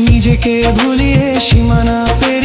নিজেকে ভুলিয়ে সীমানা পেরিয়ে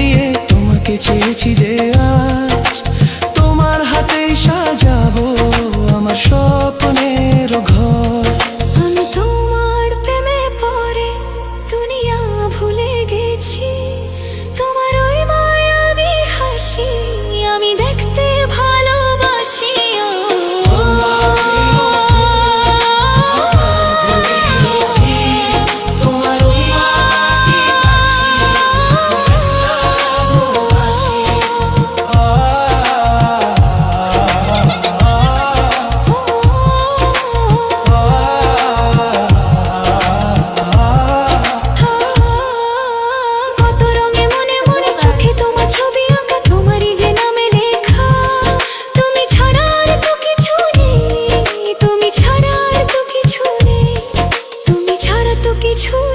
কিছু